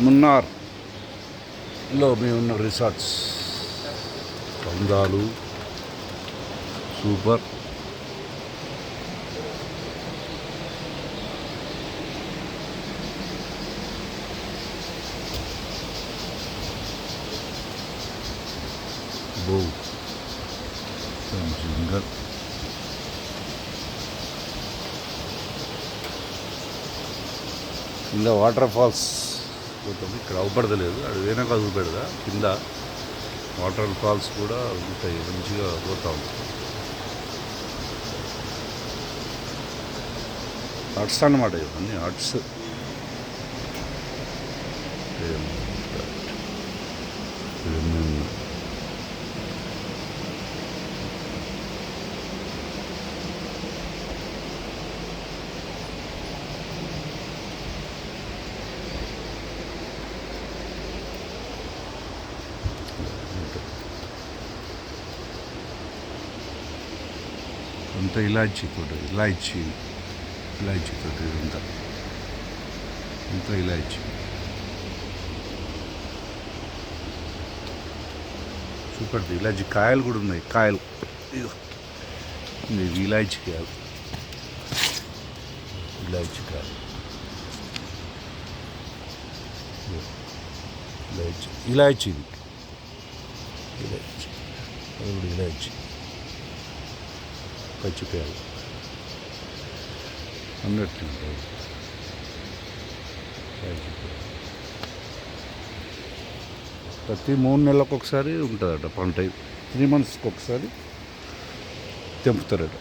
మున్నార్లో మేము ఉన్న రిసార్ట్స్ అందాలు సూపర్ బో జింగల్ కింద వాటర్ ఫాల్స్ పోతుంది. ఇక్కడ అవపడతలేదు. అది వేనాక చూపెడదా? కింద వాటర్ ఫాల్స్ కూడా ఉంటాయి. మంచిగా పోతా ఉంటాయి ఆర్ట్స్ అన్నమాట ఇవన్నీ ఆర్ట్స్ అంత ఇలాచి కూడా ఇలాచి ఇలాచి తోటి ఇదంతా. ఇంత ఇలాచి. చూపడుతుంది ఇలాచి కాయలు కూడా ఉన్నాయి. కాయలు. ఇది ఇలాచి కాయలు. ఇలాచి కాయలు. ఇలాచి. ఇలాచి ఇది. ఇలాచి. అది కూడా ఇలాచి. పచ్చికాయలు అన్నట్టు ప్రతి మూడు నెలలకు ఒకసారి ఉంటుందట పంట. త్రీ మంత్స్కి ఒకసారి తెంపుతారట.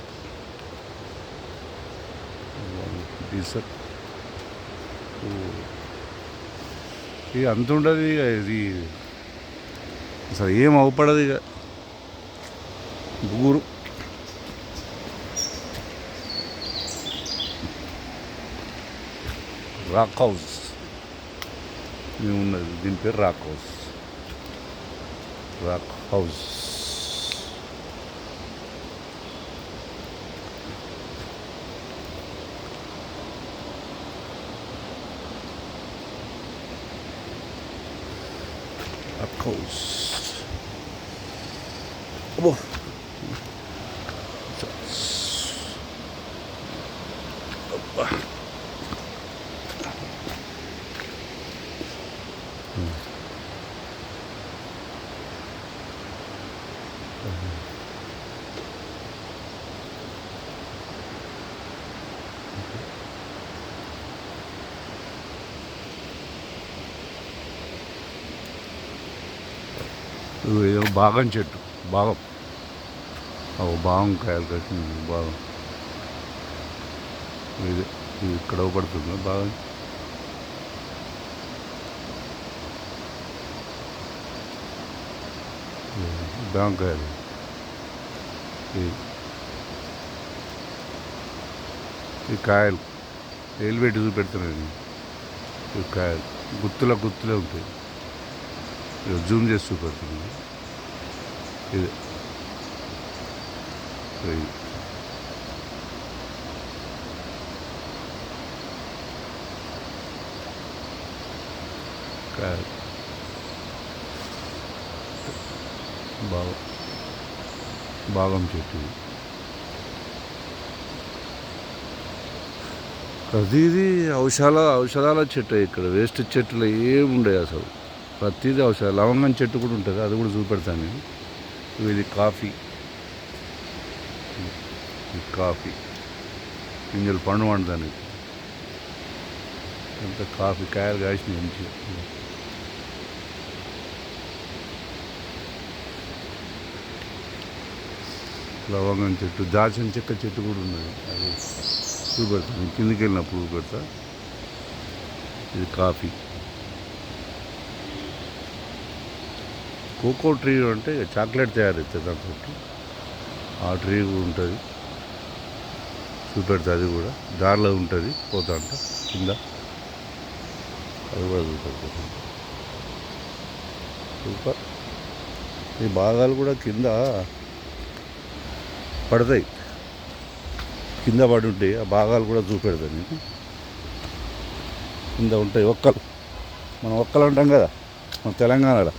డీసర్ ఇక అంత ఉండదు ఇక ఇది అసలు ఏం అవపడదు ఇక. ఊరు Rakos. Yung dinti Rakos. Rakos. Rakos. Abo. Oh. ఏదో బాగం చెట్టు బాగం ఓ బాగం కాయలు కట్టింది బాగం ఇది ఇక్కడ పడుతుంది బాగా బాంకాయలు ఈ ఈ కాయలు రైల్వే పెట్టి చూపెడుతున్నాను ఈ కాయలు గుత్తుల గుత్తులే ఉంటాయి ఇది జూమ్ చేసి చూపెడుతుంది ఇది ఇది కాయలు బాగా బాగం చెట్టు. ఇది. ప్రతిదీ ఔషధాల ఔషధాల చెట్టు ఇక్కడ. వేస్ట్ చెట్లు ఏమి ఉండవు అసలు. ప్రతిదీ ఔషధ. లవంగం చెట్టు కూడా ఉంటుంది. అది కూడా చూపెడతాను నేను. ఇది కాఫీ. కాఫీ. గింజలు పండు వండదానికి అంత కాఫీ కాయలు కాసిన మంచిగా. లవంగం చెట్టు దాల్చిన చెక్క చెట్టు కూడా ఉన్నది. అది చూపెడతాను కిందికి వెళ్ళినప్పుడు పెడతా ఇది కాఫీ. కోకో ట్రీ అంటే చాక్లెట్ తయారవుతుంది దాంతో ఆ ట్రీ కూడా ఉంటుంది. చూపెడుతుంది అది కూడా. దారిలో ఉంటుంది. పోతా అంట. కింద. అది కూడా చూపెడుతుంది సూపర్. ఈ భాగాలు కూడా కింద పడతాయి. కింద పడి ఉంటాయి ఆ భాగాలు కూడా చూపెడతాయి నేను కింద ఉంటాయి ఒక్కలు. మనం ఒక్కలు ఉంటాం కదా మన తెలంగాణలో.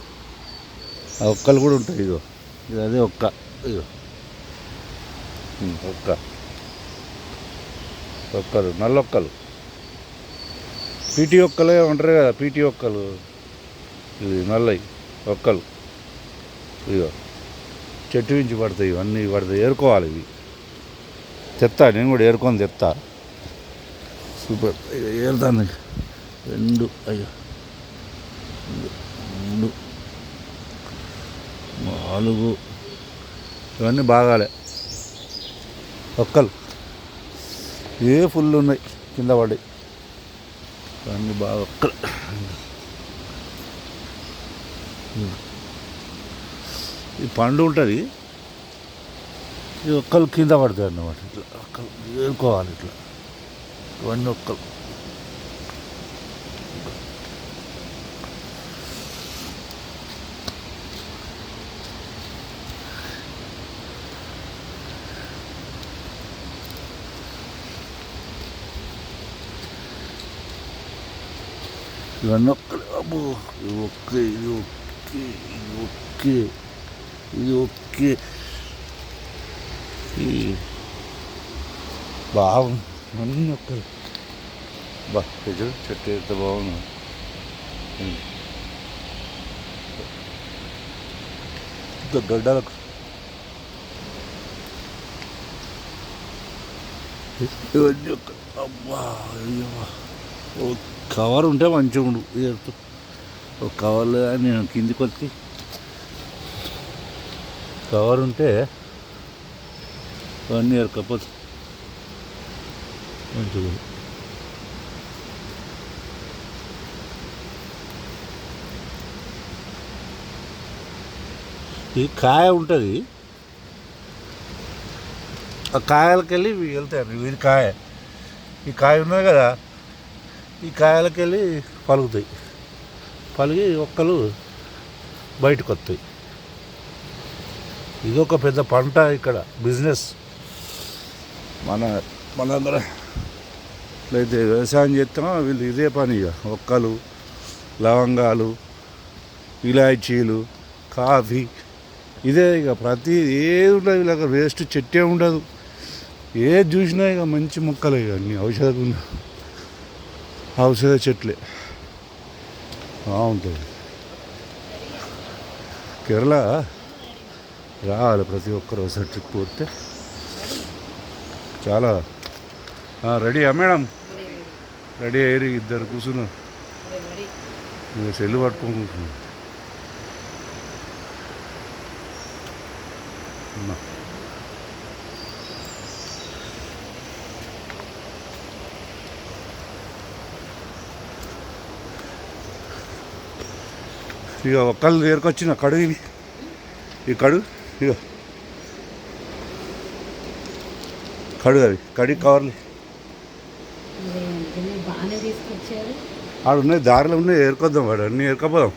ఆ ఒక్కలు కూడా ఉంటాయి ఇదో ఇది అదే ఒక్క. ఇదో ఒక్క. ఒక్కలు నల్లొక్కలు. పీటీ ఒక్కలే ఉంటారు కదా పీటీ ఒక్కలు. ఇది నల్లయి ఒక్కలు. ఇగో చెట్టు నుంచి పడతాయి ఇవన్నీ పడతాయి. ఏరుకోవాలి ఇవి. తెస్తా నేను కూడా ఏరుకొని తెస్తా సూపర్. ఏరుతాను రెండు అయ్యో. రెండు, నాలుగు. ఇవన్నీ బాగాలే. ఒక్కలు. ఏ ఫుల్ ఉన్నాయి కింద పడి ఇవన్నీ బాగా ఒక్కలు. ఈ పండు ఉంటుంది. ఈ ఒక్కలు కింద పడతాయి అన్నమాట. ఇట్లా ఒక్కలు ఏరుకోవాలి ఇట్లా. ఇవన్నీ ఒక్కలు. ఇవన్నీ ఒక్కలు. అబ్బో ఇది ఒక్కే ఇది ఒక్కే ఇది ఒకే ఇది ఒకే ఈ. బాగుంది అన్నీ ఒక్కలు. బా ఇది చెట్టు ఎంత బాగుంది. ఇంకా గడ్డలకు. ఇవన్నీ ఒక్క అబ్బా కవర్ ఉంటే మంచిగా ఉండు ఏరుతూ ఒక కవర్లో నేను కిందికి వచ్చి కవర్ ఉంటే వన్ ఇయర్ కపోతే మంచిది ఈ కాయ ఉంటుంది. ఆ కాయలకి వెళ్ళి ఇవి వెళ్తాయి కాయ. ఈ కాయ ఉన్నది కదా ఈ కాయలకి వెళ్ళి పలుకుతాయి. పలిగి ఒక్కలు బయటకు వస్తాయి ఇది ఒక పెద్ద పంట ఇక్కడ బిజినెస్. మన మనందరం అయితే వ్యవసాయం చేస్తామో వీళ్ళు ఇదే పని ఇక. ఒక్కలు లవంగాలు ఇలాచీలు కాఫీ. ఇదే ఇక ప్రతి ఏది ఉండదు వీళ్ళకి వేస్ట్ చెట్టే ఉండదు. ఏది చూసినా ఇక మంచి మొక్కలు ఇక అన్ని ఔషధ ఔషధ చెట్లే. బాగుంటుంది. కేరళ రావాలి ప్రతి ఒక్కరు ఒకసారి ట్రిప్ పోతే చాలా. రెడీయా మేడం? రెడీ అయ్యి ఇద్దరు కూర్చున్నారు నేను సెల్లు పట్టుకొని కూర్చున్నాం ఇక ఒక్కళ్ళు ఏరుకొచ్చిన కడుగు ఈ కడుగు. ఇక కడుగు అవి. కడిగి కవర్లు. ఇదేంటి బాగానే తీసుకొచ్చారు. ఆడ ఉన్నాయి దారిలో ఉన్నాయి ఏరుకొద్దాం వాడు అన్నీ ఏరుకపోదాం?